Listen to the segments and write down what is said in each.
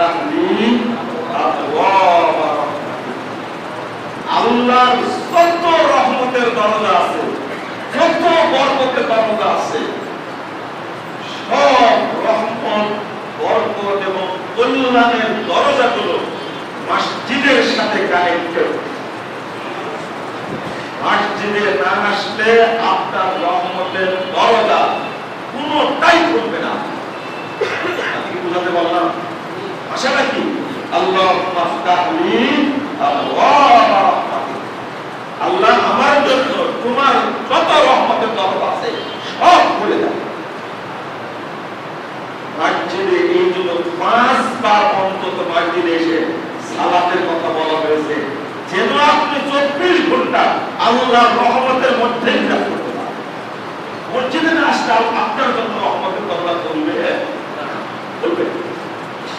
রাহমাতিক আল্লাহর কত রহমতের দরজা আছে কত বরকতের দরজা আছে সব রহমত বরকত এবং কল্যাণের দরজাগুলো মসজিদের সাথে কানেক্টেড মসজিদে না আসলে আপনার রহমতের দরজা কোনটাই খুলবে না কি বুঝাতে পারলাম আশাটা কি আল্লাহ আমার জন্য তোমার যত রহমতের দরজা আছে সব খুলে দাও এই জন্য পাঁচবার অন্তত মসজিদে এসে সালাতের কথা বলা হয়েছে যেন আপনি চব্বিশ ঘণ্টা আল্লাহর রহমতের মধ্যে বিরাজ করতে পারেন মসজিদে না আসলে আপনার জন্য রহমতের দরজা খুলবে খুলবে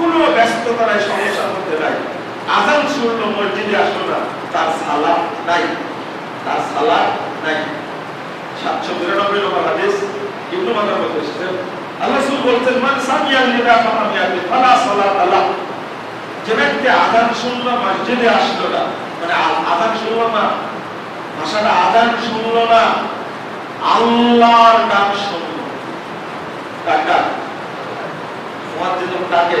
কোনো ব্যস্ততার এই সমস্যার মধ্যে নাই। আজান শুনলো মসজিদে আসলো না। তার সালাত নাই। তার সালাত নাই। সাতশো বিরানব্বই নম্বর হাদিস। ইবনু মাজার মধ্যে এসেছে আল্লাহ বলছেন, মান সামিয়া নিদা ফালাম ইয়াতি ফালা সালাত যে ব্যক্তি আজান শুনলো মসজিদে আসলো না মানে আজান শুনলো না, ভাষাটা আজান শুনলো না, আল্লাহর ডাক শুনলো ডাক ডাক মুয়াজ্জিন যখন ডাকে।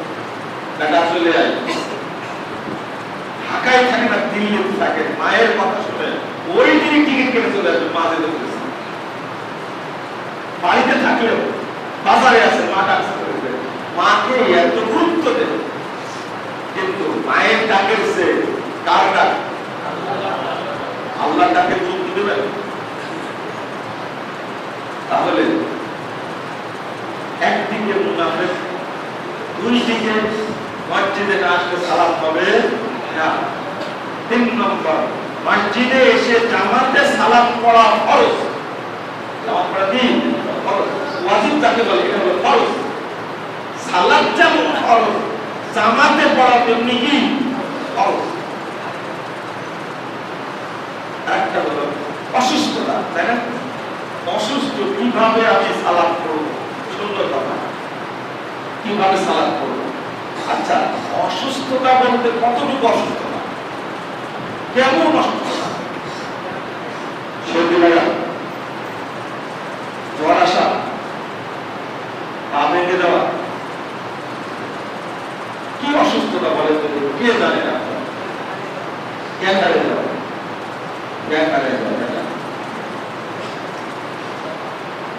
বেটা চলে আয় ঢাকায় থাকে না দিল্লিতে থাকে, মায়ের কথা শুনে ওই দিনই টিকিট কেটে চলে আসবে মা বাড়িতে থাকলেও বাজারে আছে মা ডাকছে মাকে এত গুরুত্ব দেবে কিন্তু মায়ের ডাকের সে কার ডাক? আল্লাহ ডাকে গুরুত্ব দেবেন তাহলে একদিকে মুনাফেক, দুই দিকে মসজিদে না আসলে হবে না। তিন নম্বর, মসজিদে এসে জামাতে সালাত পড়া ফরজ। জামাত পড়া ওয়াজিব যাকে বলে, এটা হলো ফরজ। সালাত যেমন ফরজ, জামাতে পড়া তেমনি কি? ফরজ। একটা হলো অসুস্থতা, তাই না? অসুস্থ কীভাবে আমি সালাদ করব সুন্দর কথা। কীভাবে সালাদ করব আচ্ছা অসুস্থতা বলতে কতটুকু অসুস্থতা? কেমন অসুস্থতা? জ্বর আসা, পা দেওয়া কি অসুস্থতা বলে তো কে জানে না? জ্ঞান হারিয়ে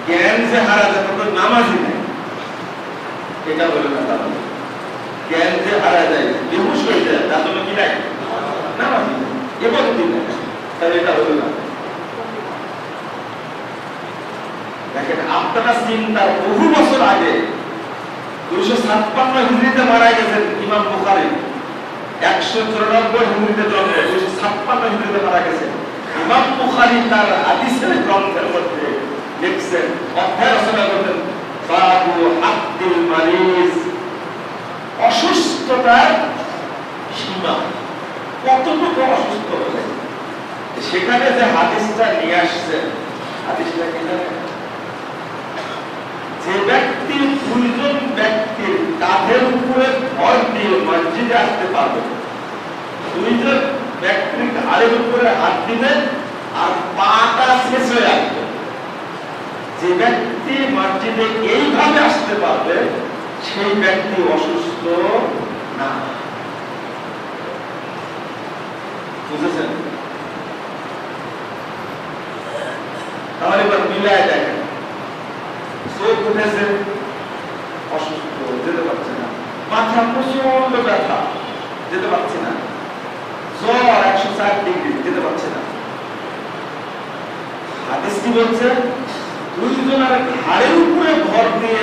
জ্ঞান যে হারা যাবে তো নামাজই নেই, এটা বলে না তাহলে জ্ঞান হারা যায় বেহুশ হয়ে যায়, তার জন্য কি নাই? নামাজই এবং নেই। তাহলে এটা হলো না। দেখেন, আপনারা চিন্তার বহু বছর আগে দুইশো ছাপ্পান্ন হিজড়িতে মারা গেছেন ইমাম বুখারী। একশো চুরানব্বই হিজড়িতে জন্ম, দুইশো ছাপ্পান্ন হিজড়িতে মারা গেছেন। ইমাম বুখারী তার হাদিসের গ্রন্থের মধ্যে লিখছেন, অধ্যায় রচনা করতেন বাবু আব্দুল মারিজ। অসুস্থতার সীমা। কতটুকু অসুস্থ হলে? সেখানে যে হাদিসটা নিয়ে আসছেন হাদিসটা কি যে ব্যক্তি দুইজন ব্যক্তির কাঁধের উপরে ভর দিয়ে মসজিদে আসতে পারবে, দুইজন ব্যক্তির ঘাড়ের উপরে হাত দিবে আর পাটা শেষ হয়ে আসবে। যে ব্যক্তি মসজিদে এইভাবে আসতে পারবে সেই ব্যক্তি অসুস্থ না। বুঝেছেন? তাহলে এবার মিলায় দেখেন। চোখ উঠেছে, অসুস্থ, যেতে পারছে না। মাথা প্রচণ্ড ব্যথা, যেতে পারছে না। জ্বর একশো চার ডিগ্রি, যেতে পারছে না। হাদিস কি বলছে? দুইজনের ঘাড়ের উপরে ভর দিয়ে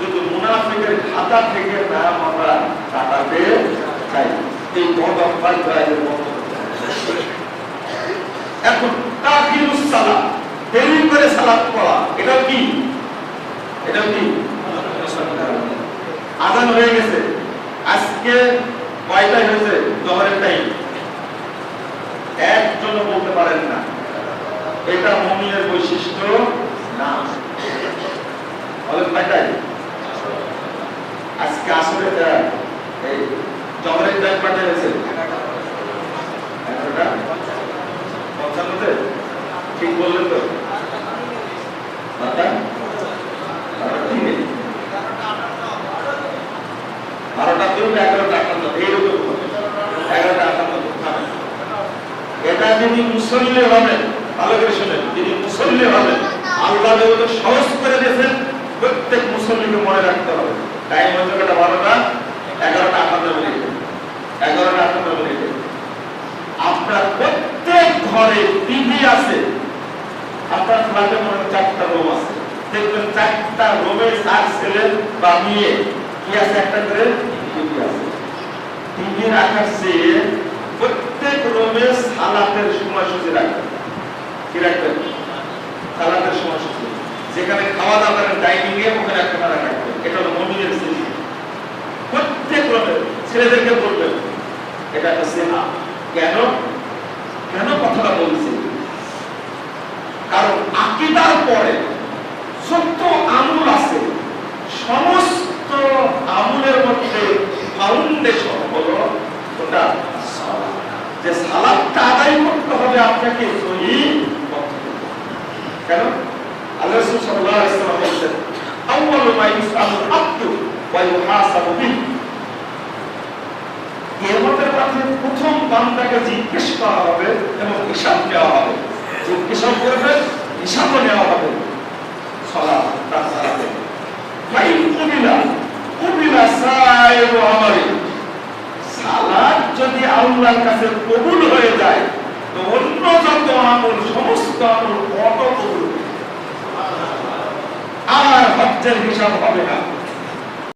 যদি মুনাফিকের খাতা থেকে নাম আমরা কাটাতে চাই এই অভ্যাসের মতো। এখন দেরি করে পড়া, এটা কি? এটা কি? আজান হয়ে গেছে। আজকে কয়টায় হয়েছে, জহরের টাইম বলতে পারেন না। এটা মমিনের বৈশিষ্ট্য না। কয়টায়? আজকে আসলে এই জহরের টাইম কয়টায় হয়েছে এগারোটা? পঞ্চান্নতে? ঠিক বললেন তো। বারোটা? মুসল্লি হবেন আল্লাহ সহজ করে দিয়েছেন, প্রত্যেক মুসল্লিকে মনে রাখতে হবে। টাইম হচ্ছে কটা? বারোটা? এগারোটা আটান্ন মিনিট এগারোটা আটান্ন মিনিট আপনার প্রত্যেক ঘরে টিভি আছে। আপনার ফ্ল্যাটে মনে হয় চারটা রুম আছে। দেখবেন চারটা রুমে চার ছেলে বা মেয়ে কি আছে? একটা করে টিভি আছে। টিভি রাখার চেয়ে প্রত্যেক রুমে সালাতের সময়সূচি রাখবেন। কি রাখবেন? সালাতের সময়সূচি। যেখানে খাওয়া দাওয়া করেন ডাইনিং এ ওখানে একটা রাখবেন। এটা হলো সিস্টেম ছেলেদেরকে বলবেন। এটা একটা কেন? কেন কথাটা বলছি? কারণ আকিদার পরে সত্য আমল আছে, সমস্ত আমলের মধ্যে ফাউন্ডেশন হলো ওটা যে সালাদটা আদায় করতে হবে আপনাকে সহি কেন? আল্লাহ আলাইহি ওয়াসাল্লাম বলেছেন, আউয়ালু মা ইউসআলুল আবদু ওয়া কিয়ামতের মাঠে প্রথম বান্দাকে জিজ্ঞেস করা হবে এবং হিসাব দেওয়া হবে। জিজ্ঞেসাও করবে, হিসাবও নেওয়া হবে। সালাত তার সালাতে। ফাইন কুবিলা কুবিলা সাইরু আমারি। সালাত যদি আল্লাহর কাছে কবুল হয়ে যায়, তো অন্য যত আমল, সমস্ত আমল অত কবুল? আর হজ্জের হিসাব হবে না।